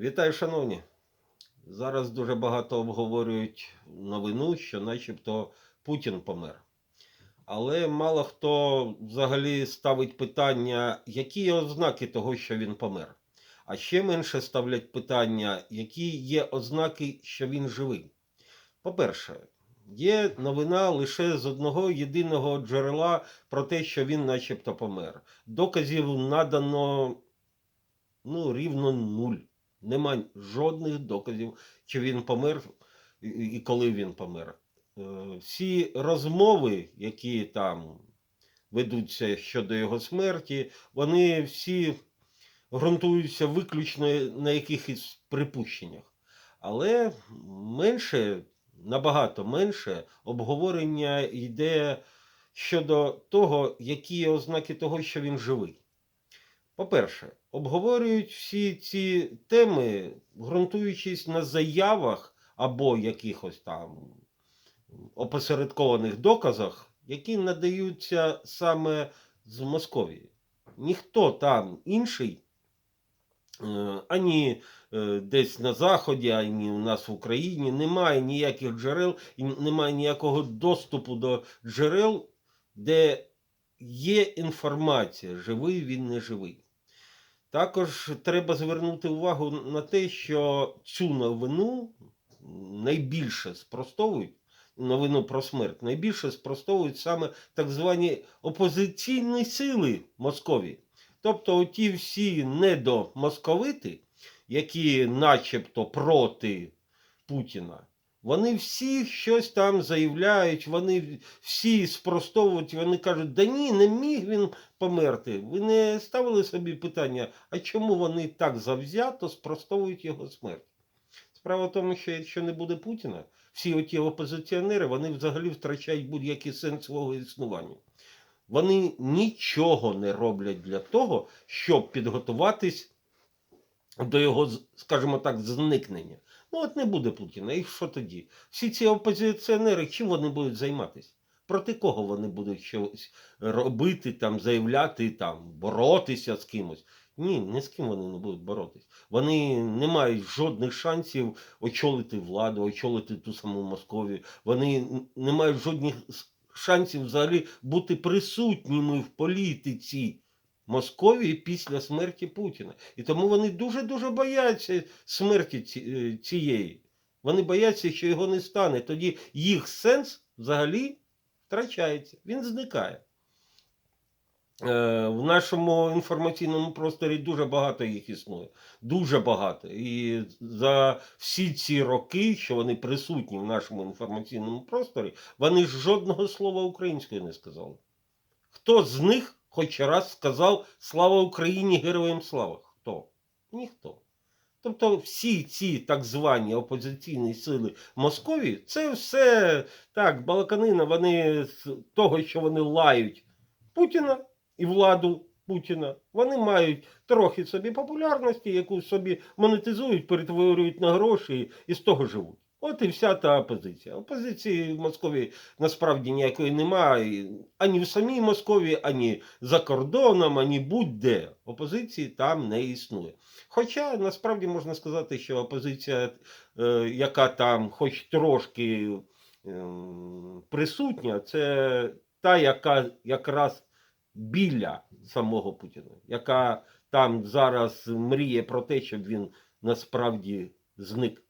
Вітаю, шановні. Зараз дуже багато обговорюють новину, що начебто Путін помер. Але мало хто взагалі ставить питання, які є ознаки того, що він помер. А ще менше ставлять питання, які є ознаки, що він живий. По-перше, є новина лише з одного єдиного джерела про те, що він начебто помер. Доказів надано ну, рівно нуль. Нема жодних доказів, чи він помер і- коли він помер. Е, Всі розмови, які там ведуться щодо його смерті, вони всі ґрунтуються виключно на якихось припущеннях. Але менше, набагато менше обговорення йде щодо того, які є ознаки того, що він живий. По-перше, обговорюють всі ці теми, ґрунтуючись на заявах або якихось там опосередкованих доказах, які надаються саме з Московії. Ніхто там інший, е, ані е, десь на Заході, ані у нас в Україні, немає ніяких джерел і немає ніякого доступу до джерел, де є інформація, живий він не живий. Також треба звернути увагу на те, що цю новину найбільше спростовують, новину про смерть, найбільше спростовують саме так звані опозиційні сили Московії. Тобто ті всі недомосковити, які начебто проти Путіна, вони всі щось там заявляють, вони всі спростовують, вони кажуть, да ні, не міг він померти. Ви не ставили собі питання, а чому вони так завзято спростовують його смерть? Справа в тому, що якщо не буде Путіна, всі оті опозиціонери вони взагалі втрачають будь-який сенс свого існування. Вони нічого не роблять для того, щоб підготуватись до його, скажімо так, зникнення. Ну, от не буде Путіна, і що тоді? Всі ці опозиціонери, чим вони будуть займатися? Проти кого вони будуть щось робити, там, заявляти, там, боротися з кимось? Ні, ні з ким вони не будуть боротись. Вони не мають жодних шансів очолити владу, очолити ту саму Московію. Вони не мають жодних шансів взагалі бути присутніми в політиці Московії після смерті Путіна. І тому вони дуже-дуже бояться смерті е, цієї. Вони бояться, що його не стане. Тоді їх сенс взагалі втрачається, він зникає. Е, В нашому інформаційному просторі дуже багато їх існує. Дуже багато. І за всі ці роки, що вони присутні в нашому інформаційному просторі, вони жодного слова українською не сказали. Хто з них хоч раз сказав Слава Україні, героям слава? Хто? Ніхто. Тобто всі ці так звані опозиційні сили Московії, це все так, балаканина, вони з того, що вони лають Путіна і владу Путіна, вони мають трохи собі популярності, яку собі монетизують, перетворюють на гроші і з того живуть. От і вся та опозиція. Опозиції в Московії насправді ніякої немає ані в самій Московії, ані за кордоном, ані будь-де. Опозиції там не існує. Хоча насправді можна сказати, що опозиція, е, яка там хоч трошки ем, присутня, це та, яка якраз біля самого Путіна, яка там зараз мріє про те, щоб він насправді зник.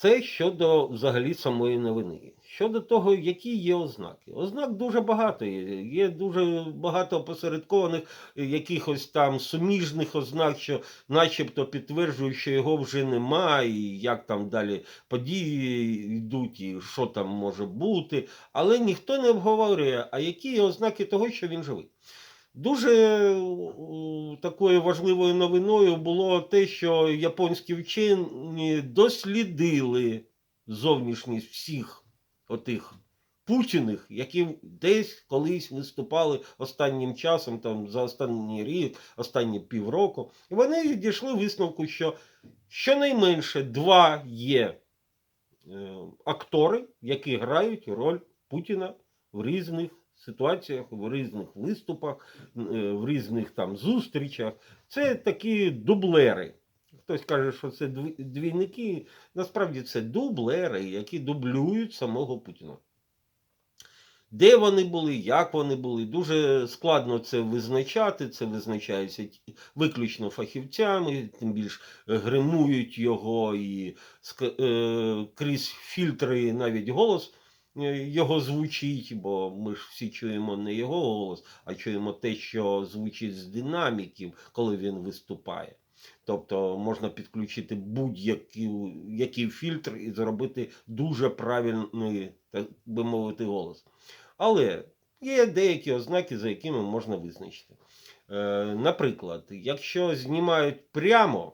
Це щодо взагалі самої новини. Щодо того, які є ознаки. Ознак дуже багато є. Є дуже багато опосередкованих е, якихось там суміжних ознак, що начебто підтверджують, що його вже немає, і як там далі події йдуть, і що там може бути. Але ніхто не обговорює, а які є ознаки того, що він живий. Дуже такою важливою новиною було те, що японські вчені дослідили зовнішність всіх отих Путіних, які десь колись виступали останнім часом, там за останній рік, останні півроку. І вони дійшли висновку, що щонайменше два є е, актори, які грають роль Путіна в різних ситуаціях, в різних виступах, е, в різних там зустрічах. Це такі дублери. Хтось каже, що це двійники. Насправді це дублери, які дублюють самого Путіна. Де вони були, як вони були, дуже складно це визначати. Це визначається виключно фахівцями, тим більш гримують його і е, крізь фільтри навіть голос його звучить, бо ми ж всі чуємо не його голос, а чуємо те, що звучить з динаміків, коли він виступає. Тобто можна підключити будь-який фільтр і зробити дуже правильний, так би мовити, голос. Але є деякі ознаки, за якими можна визначити. Е, наприклад, якщо знімають прямо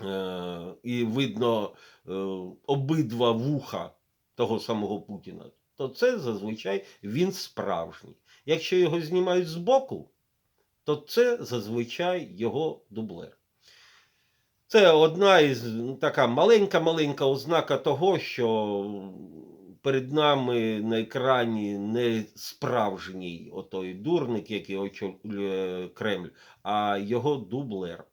е, і видно е, обидва вуха того самого Путіна, то це зазвичай він справжній. Якщо його знімають збоку, то це зазвичай його дублер. Це одна із ну, така маленька-маленька ознака того, що перед нами на екрані не справжній отой дурник, який очолює Кремль, а його дублер.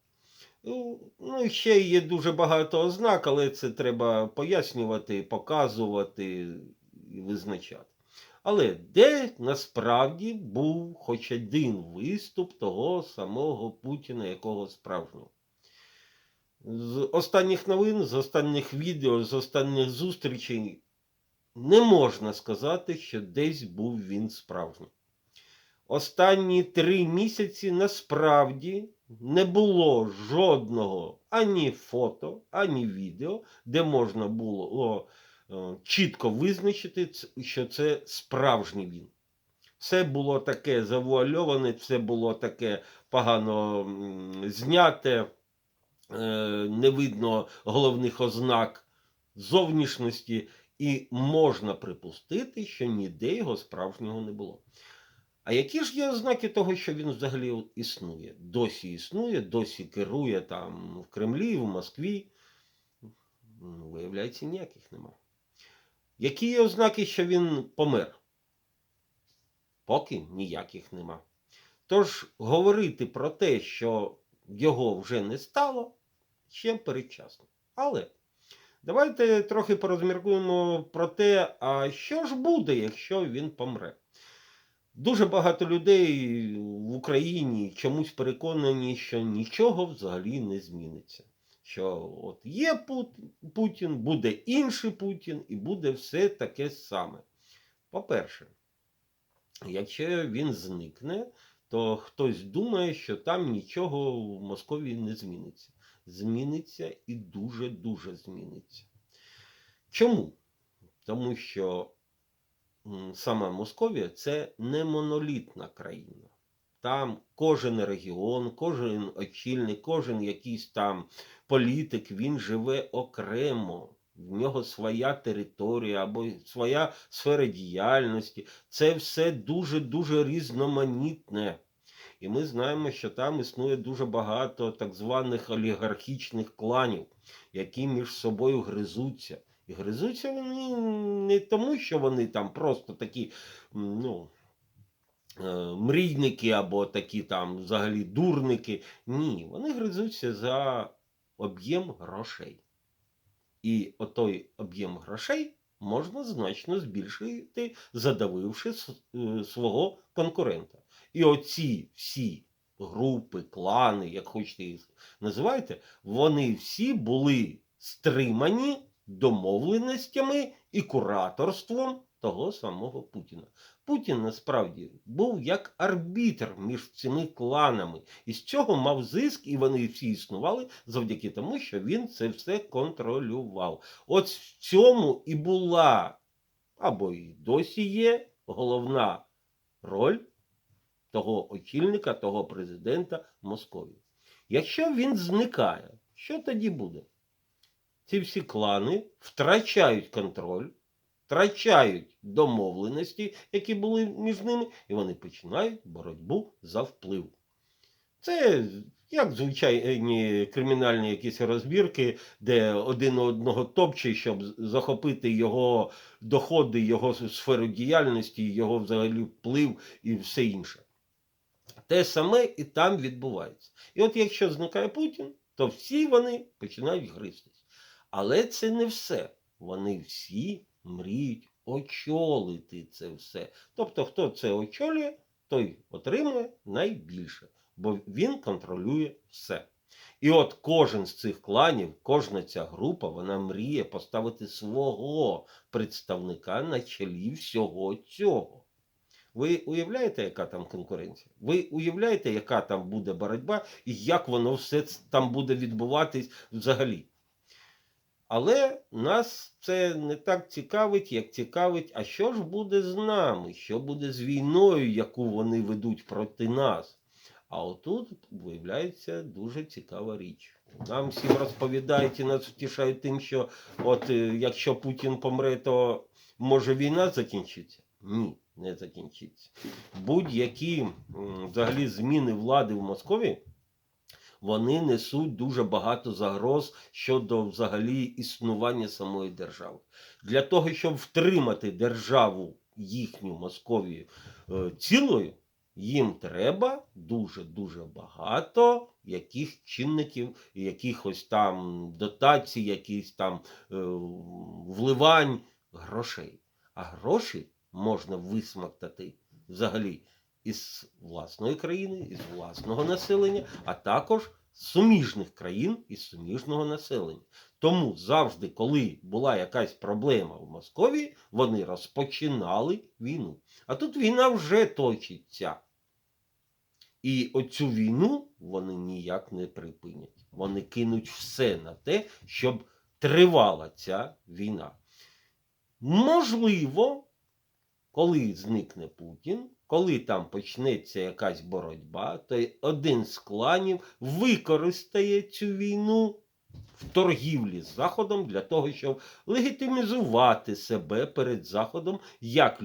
Ну, Ну, ще є дуже багато ознак, але це треба пояснювати, показувати і визначати. Але де насправді був хоч один виступ того самого Путіна, якого справжнього? З останніх новин, з останніх відео, з останніх зустрічей не можна сказати, що десь був він справжній. Останні три місяці насправді не було жодного ані фото, ані відео, де можна було е, чітко визначити, що це справжній він. Все було таке завуальоване, все було таке погано зняте, е, не видно головних ознак зовнішності, і можна припустити, що ніде його справжнього не було. А які ж є ознаки того, що він взагалі існує? Досі існує, досі керує там в Кремлі, в Москві. Ну, Виявляється, ніяких нема. Які є ознаки, що він помер? Поки ніяких нема. Тож говорити про те, що його вже не стало, ще передчасно. Але давайте трохи порозміркуємо про те, а що ж буде, якщо він помре. Дуже багато людей в Україні чомусь переконані, що нічого взагалі не зміниться. Що от є Путін, буде інший Путін, і буде все таке саме. По-перше, якщо він зникне, то хтось думає, що там нічого в Московії не зміниться. Зміниться і дуже-дуже зміниться. Чому? Тому що сама Московія це не монолітна країна. Там кожен регіон, кожен очільник, кожен якийсь там політик, він живе окремо. В нього своя територія або своя сфера діяльності. Це все дуже-дуже різноманітне. І ми знаємо, що там існує дуже багато так званих олігархічних кланів, які між собою гризуться. І гризуться вони не тому, що вони там просто такі, ну, е, мрійники або такі там взагалі дурники. Ні, вони гризуться за об'єм грошей. І отой об'єм грошей можна значно збільшити, задавивши е, свого конкурента. І оці всі групи, клани, як хочете їх називайте, вони всі були стримані домовленостями і кураторством того самого Путіна. Путін насправді був як арбітр між цими кланами, і з цього мав зиск, і вони всі існували завдяки тому, що він це все контролював. От в цьому і була, або і досі є головна роль того очільника, того президента Московії. Якщо він зникає, що тоді буде? Ці всі клани втрачають контроль, втрачають домовленості, які були між ними, і вони починають боротьбу за вплив. Це як звичайні кримінальні якісь розбірки, де один одного топче, щоб захопити його доходи, його сферу діяльності, його взагалі вплив і все інше. Те саме і там відбувається. І от якщо зникає Путін, то всі вони починають гристись. Але це не все. Вони всі мріють очолити це все. Тобто, хто це очолює, той отримує найбільше, бо він контролює все. І от кожен з цих кланів, кожна ця група, вона мріє поставити свого представника на чолі всього цього. Ви уявляєте, яка там конкуренція? Ви уявляєте, яка там буде боротьба і як воно все там буде відбуватись взагалі? Але нас це не так цікавить, як цікавить, а що ж буде з нами? Що буде з війною, яку вони ведуть проти нас? А отут виявляється дуже цікава річ. Нам всім розповідають і нас втішають тим, що от е, якщо Путін помре, то може війна закінчиться? Ні, не закінчиться. Будь-які взагалі зміни влади в Москві, вони несуть дуже багато загроз щодо взагалі існування самої держави. Для того, щоб втримати державу їхню Московію е, цілою, їм треба дуже-дуже багато яких чинників, якихось там дотацій, якихось там е, вливань грошей. А гроші можна висмоктати взагалі із власної країни, із власного населення, а також суміжних країн із суміжного населення. Тому завжди, коли була якась проблема в Московії, вони розпочинали війну. А тут війна вже точиться. І оцю війну вони ніяк не припинять. Вони кинуть все на те, щоб тривала ця війна. Можливо, коли зникне Путін, коли там почнеться якась боротьба, то один з кланів використає цю війну в торгівлі з Заходом для того, щоб легітимізувати себе перед Заходом як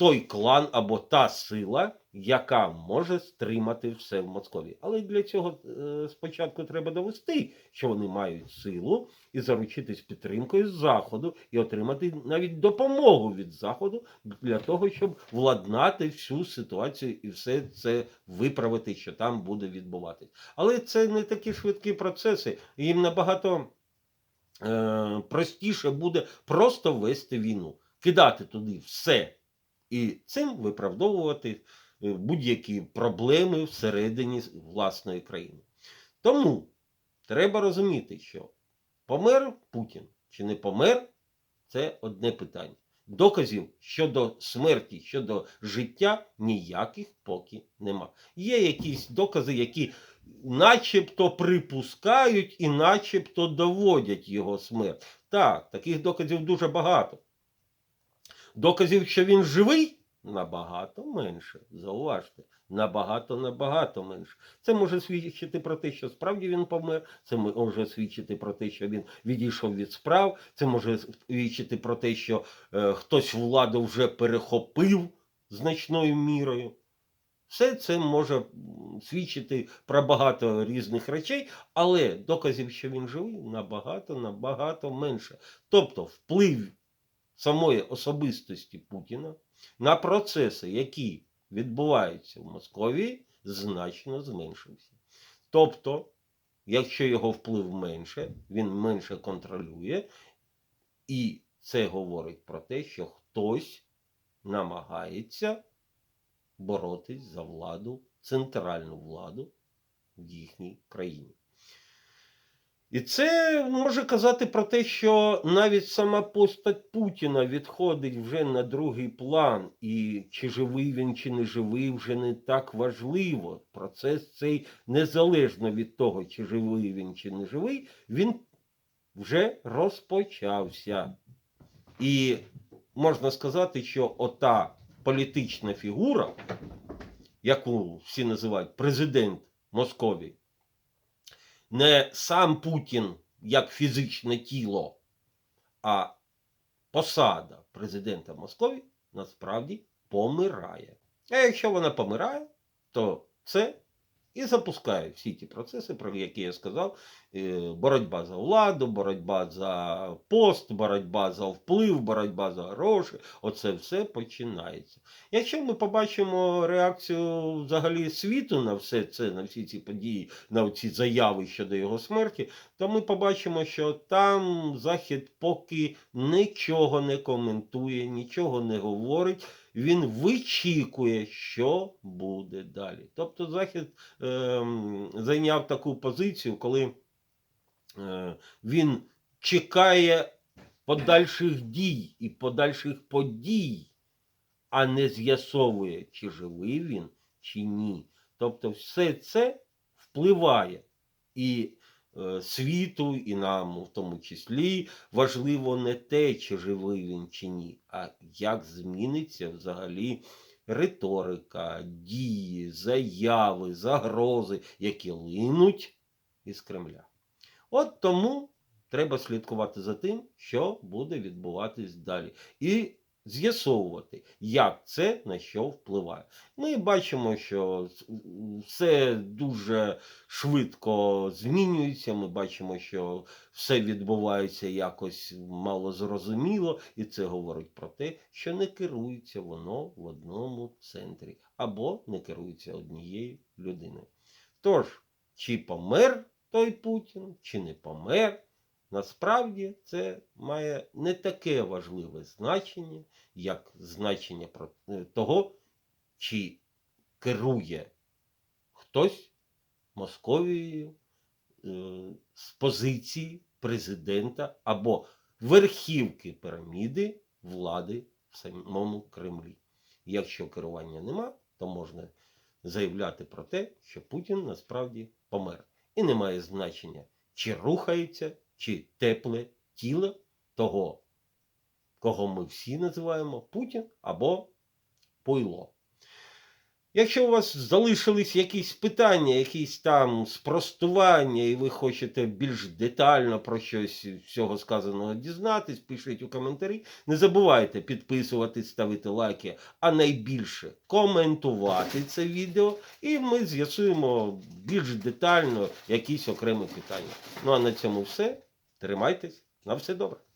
той клан або та сила, яка може стримати все в Москві. Але для цього е, спочатку треба довести, що вони мають силу і заручитись підтримкою з Заходу і отримати навіть допомогу від Заходу для того, щоб владнати всю ситуацію і все це виправити, що там буде відбуватись. Але це не такі швидкі процеси. Їм набагато е, простіше буде просто вести війну, кидати туди все і цим виправдовувати е, будь-які проблеми всередині власної країни. Тому треба розуміти, що помер Путін чи не помер це одне питання. Доказів щодо смерті, щодо життя ніяких поки нема. Є якісь докази, які начебто припускають і начебто доводять його смерть. Так, таких доказів дуже багато. Доказів, що він живий, набагато менше. Зауважте, набагато набагато менше. Це може свідчити про те, що справді він помер. Це може свідчити про те, що він відійшов від справ. Це може свідчити про те, що е, хтось владу вже перехопив значною мірою. Все це може свідчити про багато різних речей, але доказів, що він живий, набагато набагато менше. Тобто вплив самої особистості Путіна на процеси, які відбуваються в Московії, значно зменшився. Тобто, якщо його вплив менше, він менше контролює, і це говорить про те, що хтось намагається боротись за владу, центральну владу в їхній країні. І це може казати про те, що навіть сама постать Путіна відходить вже на другий план, і чи живий він, чи не живий, вже не так важливо. Процес цей незалежно від того, чи живий він, чи не живий, він вже розпочався. І можна сказати, що ота політична фігура, яку всі називають президент Московії, не сам Путін як фізичне тіло, а посада президента Москви насправді помирає. А якщо вона помирає, то це І запускає всі ті процеси, про які я сказав: боротьба за владу, боротьба за пост, боротьба за вплив, боротьба за гроші. Оце все починається. Якщо ми побачимо реакцію взагалі світу на все це, на всі ці події, на ці заяви щодо його смерті, то ми побачимо, що там Захід поки нічого не коментує, нічого не говорить. Він вичікує, що буде далі. Тобто Захід ем, зайняв таку позицію, коли е, він чекає подальших дій і подальших подій, а не з'ясовує, чи живий він, чи ні. Тобто, все це впливає і е, світу, і нам в тому числі важливо не те, чи живий він, чи ні, а як зміниться взагалі риторика, дії, заяви, загрози, які линуть із Кремля. От тому треба слідкувати за тим, що буде відбуватись далі. І з'ясовувати, як це на що впливає. Ми бачимо, що все дуже швидко змінюється. Ми бачимо, що все відбувається якось малозрозуміло, і це говорить про те, що не керується воно в одному центрі або не керується однією людиною. Тож, чи помер той Путін, чи не помер, насправді це має не таке важливе значення, як значення е, того, чи керує хтось Московією е, з позиції президента або верхівки піраміди влади в самому Кремлі. Якщо керування нема, то можна заявляти про те, що Путін насправді помер. І не має значення, чи рухається, чи тепле тіло того, кого ми всі називаємо Путін або Пуйло. Якщо у вас залишились якісь питання, якісь там спростування, і ви хочете більш детально про щось всього сказаного дізнатись, пишіть у коментарі. Не забувайте підписуватись, ставити лайки, а найбільше коментувати це відео, і ми з'ясуємо більш детально якісь окремі питання. Ну а на цьому все. Тримайтесь, на все добре.